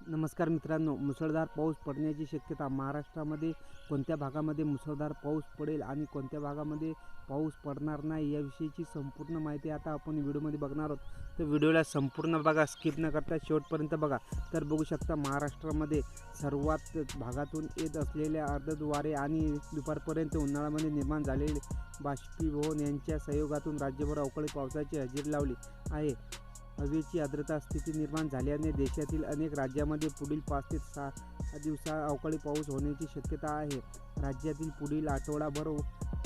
नमस्कार मित्रांनो मुसळधार पाऊस पडण्याची शक्यता महाराष्ट्रामध्ये कोणत्या भागामध्ये मुसळधार पाऊस पडेल आणि कोणत्या भागामध्ये पाऊस पडणार नाही याविषयीची संपूर्ण माहिती आता आपण व्हिडिओमध्ये बघणार आहोत. तर व्हिडिओला संपूर्ण बघा स्किप न करता शेवटपर्यंत बघा. तर बघू शकता महाराष्ट्रामध्ये सर्वात भागातून येत असलेल्या अर्धद्वारे आणि दुपारपर्यंत उन्हाळ्यामध्ये निर्माण झालेले बाष्पीभवन यांच्या सहयोगातून राज्यभर अवकाळी पावसाची हजेरी लावली आहे. हवेची आर्द्रता स्थिती निर्माण झाल्याने देशातील अनेक राज्यामध्ये पुढील पाच ते सहा दिवसा अवकाळी पाऊस होण्याची शक्यता आहे. राज्यातील पुढील आठवडाभर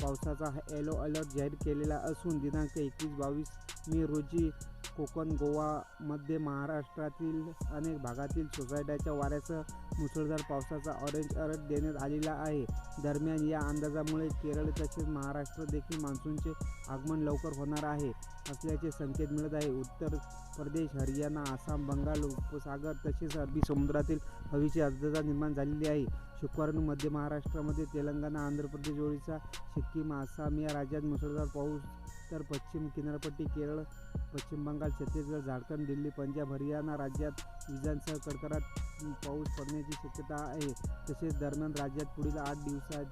पावसाचा येलो अलर्ट जाहीर केलेला असून दिनांक एकवीस बावीस मे रोजी कोकण गोवा मध्य महाराष्ट्रातील अनेक भागातील सोसायट्याच्या वाऱ्यासह मुसळधार पावसाचा ऑरेंज अलर्ट देण्यात आलेला आहे. दरम्यान या अंदाजामुळे केरळ तसेच महाराष्ट्र देखील मान्सूनचे आगमन लवकर होणार आहे असल्याचे संकेत मिळत आहे. उत्तर प्रदेश हरियाणा आसाम बंगाल उपसागर तसेच अरबी समुद्रातील हवेची आर्द्रता निर्माण झालेली आहे. शुक्रवारी मध्य महाराष्ट्रामध्ये तेलंगणा आंध्र प्रदेश ओडिशा सिक्कीम आसाम या राज्यात मुसळधार पाऊस तर पश्चिम किनारपट्टी केरळ पश्चिम बंगाल छत्तीसगड झारखंड दिल्ली पंजाब हरियाणा राज्यात विजांसह कडकडाट पाऊस पडण्याची शक्यता आहे. तसेच दरम्यान राज्यात पुढील आठ दिवसात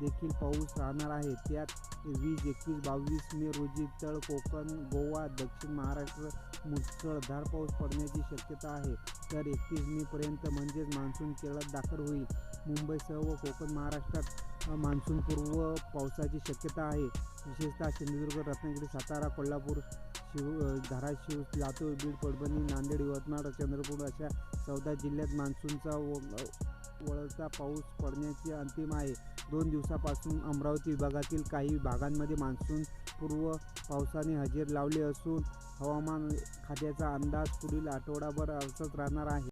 देखील पाऊस राहणार आहे. त्यात वीस एकवीस बावीस मे रोजी तळ कोकण गोवा दक्षिण महाराष्ट्र मुसळधार पाऊस पडण्याची शक्यता आहे. तर एकतीस मेपर्यंत म्हणजेच मान्सून केरळात दाखल होईल. मुंबईसह व कोकण महाराष्ट्रात मान्सूनपूर्व पावसाची शक्यता आहे. विशेषतः सिंधुदुर्ग रत्नागिरी सातारा कोल्हापूर शिव धाराशिव लातूर बीड परभणी नांदेड यवतमाळ चंद्रपूर अशा चौदा जिल्ह्यात मान्सूनचा व- वळता पाऊस पडण्याची अंतिम आहे. दोन दिवसापासून अमरावती विभागातील काही भागांमध्ये मान्सून पूर्व पावसाने हजेर लावले असून हवामान खात्याचा अंदाज पुढील आठवडाभर असंच राहणार आहे.